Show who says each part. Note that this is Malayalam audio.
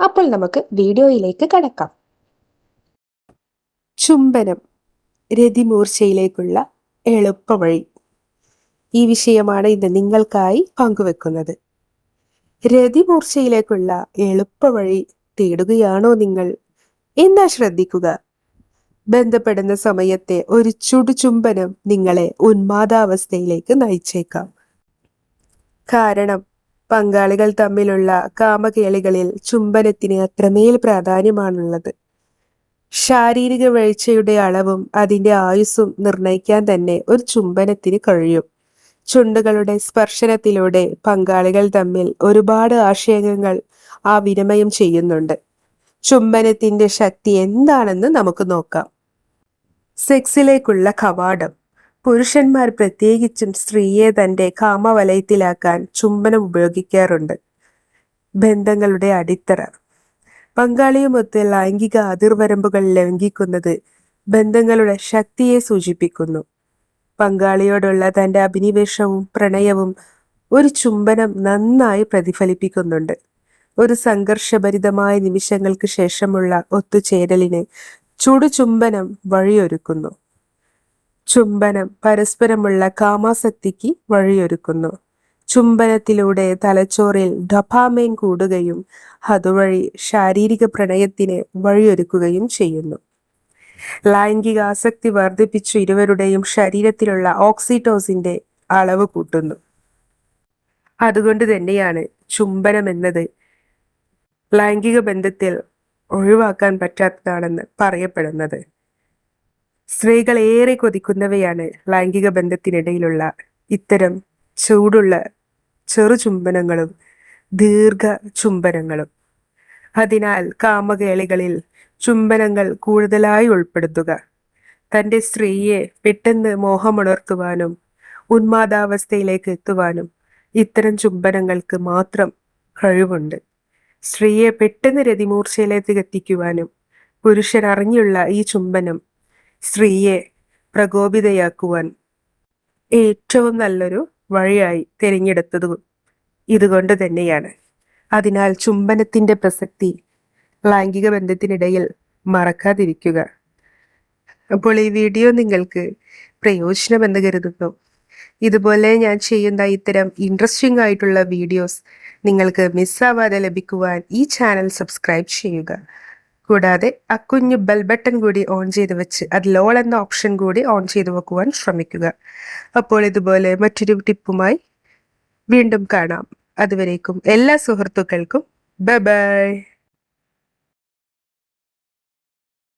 Speaker 1: അപ്പോൾ നമുക്ക് വീഡിയോയിലേക്ക് കടക്കാം. ചുംബനം രതിമൂർച്ചയിലേക്കുള്ള എളുപ്പവഴി ഈ വിഷയമാണ് ഇന്ന് നിങ്ങൾക്കായി പങ്കുവെക്കുന്നത്. രതിമൂർച്ചയിലേക്കുള്ള എളുപ്പവഴി തേടുകയാണോ നിങ്ങൾ? എന്നാ ശ്രദ്ധിക്കുക. ബന്ധപ്പെടുന്ന സമയത്തെ ഒരു ചുടുചുംബനം നിങ്ങളെ ഉന്മാദാവസ്ഥയിലേക്ക് നയിച്ചേക്കാം. കാരണം പങ്കാളികൾ തമ്മിലുള്ള കാമകേളികളിൽ ചുംബനത്തിന് അത്രമേൽ പ്രാധാന്യമാണുള്ളത്. ശാരീരിക വീഴ്ചയുടെ അളവും അതിന്റെ ആയുസ്സും നിർണയിക്കാൻ തന്നെ ഒരു ചുംബനത്തിന് കഴിയും. ചുണ്ടുകളുടെ സ്പർശനത്തിലൂടെ പങ്കാളികൾ തമ്മിൽ ഒരുപാട് ആശയങ്ങൾ ആ വിനിമയം ചെയ്യുന്നുണ്ട്. ചുംബനത്തിന്റെ ശക്തി എന്താണെന്ന് നമുക്ക് നോക്കാം. സെക്സിലേക്കുള്ള കവാടം. പുരുഷന്മാർ പ്രത്യേകിച്ചും സ്ത്രീയെ തന്റെ കാമവലയത്തിലാക്കാൻ ചുംബനം ഉപയോഗിക്കാറുണ്ട്. ബന്ധങ്ങളുടെ അടിത്തറ. പങ്കാളിയുമൊത്ത് ലൈംഗിക അതിർവരമ്പുകൾ ലംഘിക്കുന്നത് ബന്ധങ്ങളുടെ ശക്തിയെ സൂചിപ്പിക്കുന്നു. പങ്കാളിയോടുള്ള തന്റെ അഭിനിവേശവും പ്രണയവും ഒരു ചുംബനം നന്നായി പ്രതിഫലിപ്പിക്കുന്നുണ്ട്. ഒരു സംഘർഷഭരിതമായ നിമിഷങ്ങൾക്ക് ശേഷമുള്ള ഒത്തുചേരലിന് ചുടുചുംബനം വഴിയൊരുക്കുന്നു. ചുംബനം പരസ്പരമുള്ള കാമാസക്തിക്ക് വഴിയൊരുക്കുന്നു. ചുംബനത്തിലൂടെ തലച്ചോറിൽ ഡൊപാമൈൻ കൂടുകയും അതുവഴി ശാരീരിക പ്രണയത്തിന് വഴിയൊരുക്കുകയും ചെയ്യുന്നു. ലൈംഗിക ആസക്തി വർദ്ധിപ്പിച്ചു ഇരുവരുടെയും ശരീരത്തിലുള്ള ഓക്സിറ്റോസിന്റെ അളവ് കൂട്ടുന്നു. അതുകൊണ്ട് തന്നെയാണ് ചുംബനം എന്നത് ലൈംഗിക ബന്ധത്തിൽ ഒഴിവാക്കാൻ പറ്റാത്തതാണെന്ന് പറയപ്പെടുന്നത്. സ്ത്രീകൾ ഏറെ കൊതിക്കുന്നവയാണ് ലൈംഗിക ബന്ധത്തിനിടയിലുള്ള ഇത്തരം ചൂടുള്ള ചെറു ചുംബനങ്ങളും ദീർഘ ചുംബനങ്ങളും. അതിനാൽ കാമകേളികളിൽ ചുംബനങ്ങൾ കൂടുതലായി ഉൾപ്പെടുത്തുക. തന്റെ സ്ത്രീയെ പെട്ടെന്ന് മോഹമുണർത്തുവാനും ഉന്മാദാവസ്ഥയിലേക്ക് എത്തുവാനും ഇത്തരം ചുംബനങ്ങൾക്ക് മാത്രം കഴിവുണ്ട്. സ്ത്രീയെ പെട്ടെന്ന് രതിമൂർച്ചയിലേക്ക് എത്തിക്കുവാനും പുരുഷൻ അറിഞ്ഞുള്ള ഈ ചുംബനം സ്ത്രീയെ പ്രകോപിതയാക്കുവാൻ ഏറ്റവും നല്ലൊരു വഴിയായി തിരഞ്ഞെടുത്തതും ഇതുകൊണ്ട് തന്നെയാണ്. അതിനാൽ ചുംബനത്തിന്റെ പ്രസക്തി ലൈംഗിക ബന്ധത്തിനിടയിൽ മറക്കാതിരിക്കുക. അപ്പോൾ ഈ വീഡിയോ നിങ്ങൾക്ക് പ്രയോജനമെന്ന് കരുതുന്നു. ഇതുപോലെ ഞാൻ ചെയ്യുന്ന ഇത്തരം ഇൻട്രസ്റ്റിംഗ് ആയിട്ടുള്ള വീഡിയോസ് നിങ്ങൾക്ക് മിസ്സാവാതെ ലഭിക്കുവാൻ ഈ ചാനൽ സബ്സ്ക്രൈബ് ചെയ്യുക. കൂടാതെ ആ കുഞ്ഞു ബെൽ ബട്ടൺ കൂടി ഓൺ ചെയ്ത് വെച്ച് അത് ഓൾ എന്ന ഓപ്ഷൻ കൂടി ഓൺ ചെയ്ത് വെക്കുവാൻ ശ്രമിക്കുക. അപ്പോൾ ഇതുപോലെ മറ്റൊരു ടിപ്പുമായി വീണ്ടും കാണാം. അതുവരേക്കും എല്ലാ സുഹൃത്തുക്കൾക്കും ബൈ ബൈ